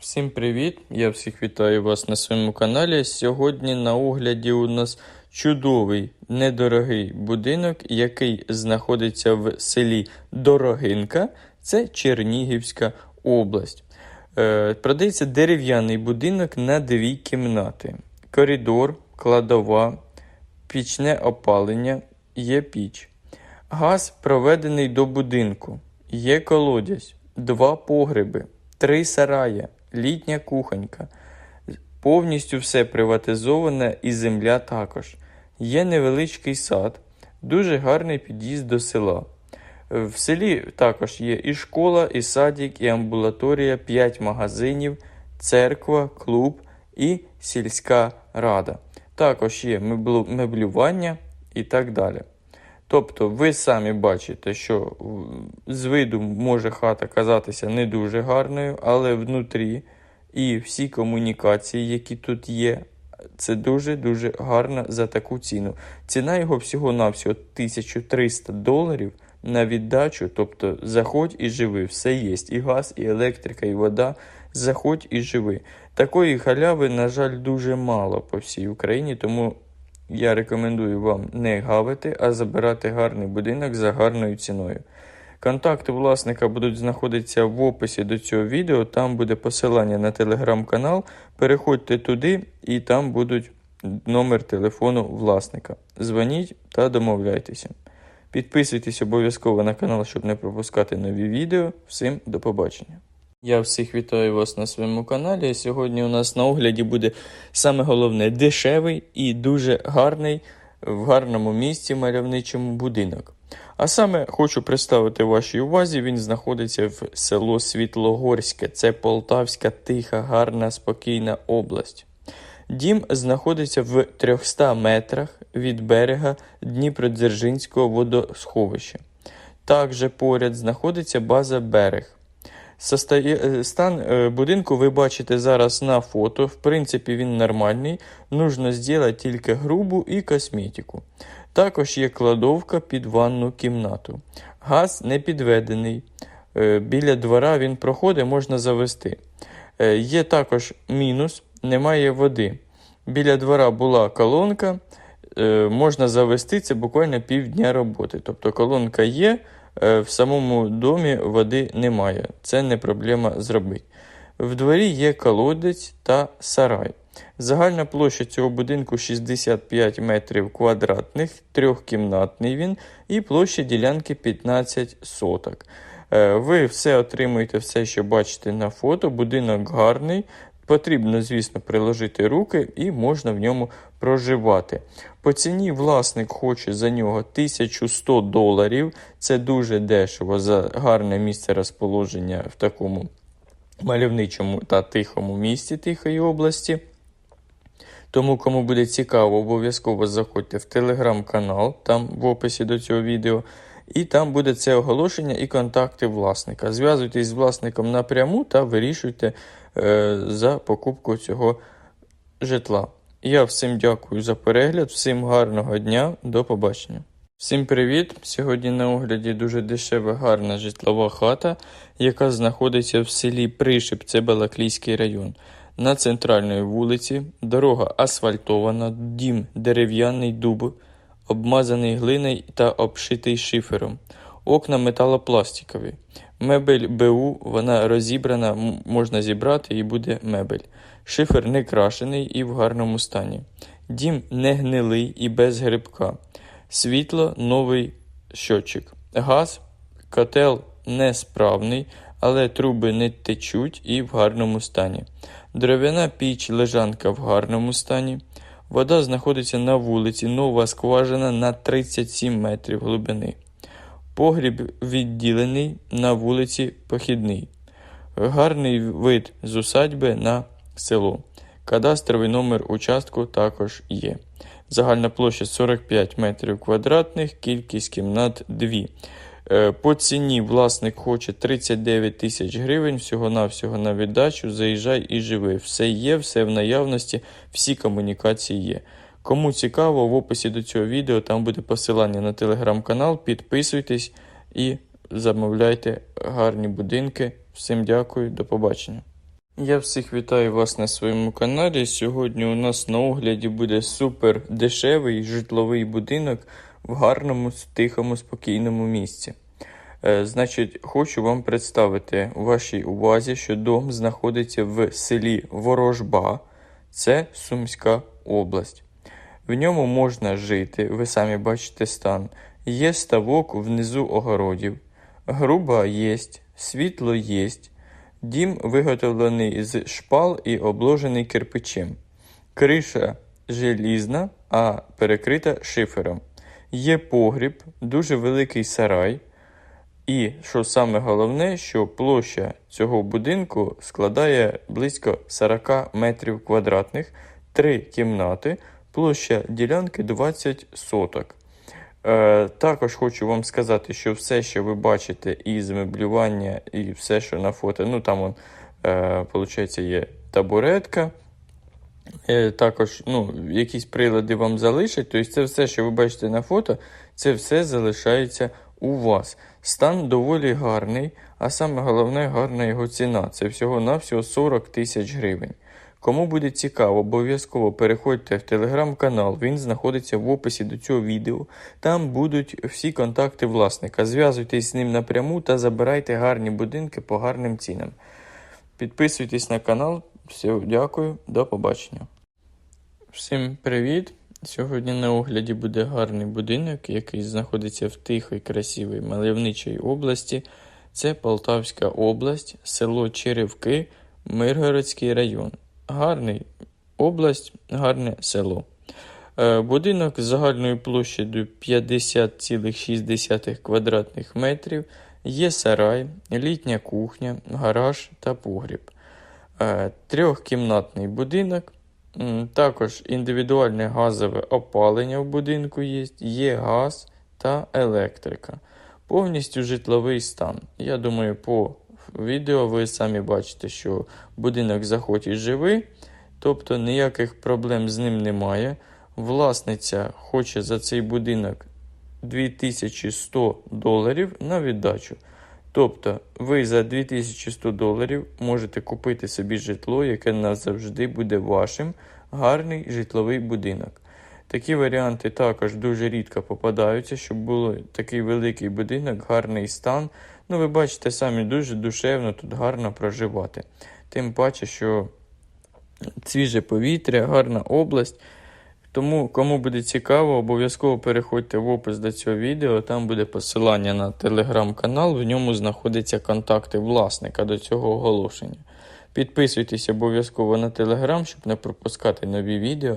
Всім привіт! Я всіх вітаю вас на своєму каналі. Сьогодні на огляді у нас чудовий недорогий будинок, який знаходиться в селі Дорогинка, це Чернігівська область. Е, продається дерев'яний будинок на дві кімнати. Коридор, кладова, пічне опалення, є піч. Газ проведений до будинку. Є колодязь, два погреби, три сараї, літня кухонька. Повністю все приватизоване і земля також. Є невеличкий сад, дуже гарний під'їзд до села. В селі також є і школа, і садик, і амбулаторія, 5 магазинів, церква, клуб і сільська рада. Також є меблювання і так далі. Тобто ви самі бачите, що з виду може хата казатися не дуже гарною, але внутрі і всі комунікації, які тут є, це дуже-дуже гарно за таку ціну. Ціна його всього-навсього 1300 доларів на віддачу, тобто заходь і живи, все є. І газ, і електрика, і вода. Заходь і живи. Такої халяви, на жаль, дуже мало по всій Україні, тому я рекомендую вам не гавити, а забирати гарний будинок за гарною ціною. Контакти власника будуть знаходитися в описі до цього відео. Там буде посилання на телеграм-канал. Переходьте туди, і там будуть номер телефону власника. Дзвоніть та домовляйтеся. Підписуйтесь обов'язково на канал, щоб не пропускати нові відео. Всім до побачення. Я всіх вітаю вас на своєму каналі. Сьогодні у нас на огляді буде саме головне дешевий і дуже гарний в гарному місці мальовничому будинок. А саме хочу представити вашій увазі, він знаходиться в село Світлогорське. Це Полтавська тиха, гарна, спокійна область. Дім знаходиться в 300 метрах від берега Дніпродзержинського водосховища. Також поряд знаходиться база берег. Е, Стан е, будинку ви бачите зараз на фото. В принципі, він нормальний. Нужно зробити тільки грубу і косметику. Також є кладовка під ванну кімнату. Газ не підведений. Е, Біля двора він проходить, можна завести. Є також мінус, немає води. Біля двора була колонка, можна завести це буквально півдня роботи. Тобто колонка є, в самому домі води немає. Це не проблема зробити. В дворі є колодець та сарай. Загальна площа цього будинку 65 метрів квадратних, трьохкімнатний він, і площа ділянки 15 соток. Е, Ви все отримуєте, все, що бачите на фото. Будинок гарний. Потрібно, звісно, приложити руки і можна в ньому проживати. По ціні власник хоче за нього 1100 доларів. Це дуже дешево за гарне місце розположення в такому мальовничому та тихому місті Тихої області. Тому, кому буде цікаво, обов'язково заходьте в телеграм-канал, там в описі до цього відео, і там буде це оголошення і контакти власника. Зв'язуйтесь з власником напряму та вирішуйте за покупку цього житла. Я всім дякую за перегляд, всім гарного дня, до побачення. Всім привіт! Сьогодні на огляді дуже дешева гарна житлова хата, яка знаходиться в селі Пришип, це Балаклійський район. На центральній вулиці дорога асфальтована, дім дерев'яний дуб, обмазаний глиною та обшитий шифером. Окна металопластикові. Мебель БУ, вона розібрана, можна зібрати і буде мебель. Шифер не крашений і в гарному стані. Дім не гнилий і без грибка. Світло новий щотчик. Газ, котел несправний, але труби не течуть і в гарному стані. Дерев'яна піч лежанка в гарному стані. Вода знаходиться на вулиці, нова скважина на 37 метрів глибини. Погріб відділений на вулиці Похідний. Гарний вид з усадьби на село. Кадастровий номер участку також є. Загальна площа 45 метрів квадратних, кількість кімнат 2. Е, По ціні власник хоче 39 тисяч гривень всього-навсього на віддачу. Заїжджай і живи. Все є, все в наявності, всі комунікації є. Кому цікаво, в описі до цього відео там буде посилання на телеграм-канал. Підписуйтесь і замовляйте гарні будинки. Всім дякую, до побачення. Я всіх вітаю вас на своєму каналі. Сьогодні у нас на огляді буде супер дешевий житловий будинок в гарному, тихому, спокійному місці. Е, значить, хочу вам представити у вашій увазі, що дом знаходиться в селі Ворожба, це Сумська область. В ньому можна жити, ви самі бачите стан. Є ставок внизу огородів, груба єсть, світло єсть. Дім виготовлений з шпал і обложений кирпичем. Криша желізна, а перекрита шифером. Є погріб, дуже великий сарай. І що саме головне, що площа цього будинку складає близько 40 метрів квадратних, три кімнати, площа ділянки 20 соток. Е, також хочу вам сказати, що все, що ви бачите із меблювання і все, що на фото, ну там он, е, виходить, є табуретка. Е, також ну, якісь прилади вам залишать. Тобто це все, що ви бачите на фото, це все залишається у вас. Стан доволі гарний, а саме головне гарна його ціна. Це всього-навсього 40 тисяч гривень. Кому буде цікаво, обов'язково переходьте в телеграм-канал, він знаходиться в описі до цього відео. Там будуть всі контакти власника. Зв'язуйтесь з ним напряму та забирайте гарні будинки по гарним цінам. Підписуйтесь на канал. Все, дякую, до побачення. Всім привіт! Сьогодні на огляді буде гарний будинок, який знаходиться в тихій, красивій мальовничій області. Це Полтавська область, село Черевки, Миргородський район. Гарний область, гарне село. Е, Будинок з загальною площею 50,6 квадратних метрів. Є сарай, літня кухня, гараж та погріб. Е, Трьохкімнатний будинок. Також індивідуальне газове опалення в будинку є, є газ та електрика. Повністю житловий стан. Я думаю, по відео ви самі бачите, що будинок заходь і живий, тобто ніяких проблем з ним немає. Власниця хоче за цей будинок 2100 доларів на віддачу. Тобто ви за 2100 доларів можете купити собі житло, яке назавжди буде вашим, гарний житловий будинок. Такі варіанти також дуже рідко попадаються, щоб був такий великий будинок, гарний стан. Ну, ви бачите самі, дуже душевно тут гарно проживати. Тим паче, що свіже повітря, гарна область. Тому, кому буде цікаво, обов'язково переходьте в опис до цього відео. Там буде посилання на телеграм-канал, в ньому знаходяться контакти власника до цього оголошення. Підписуйтесь обов'язково на телеграм, щоб не пропускати нові відео.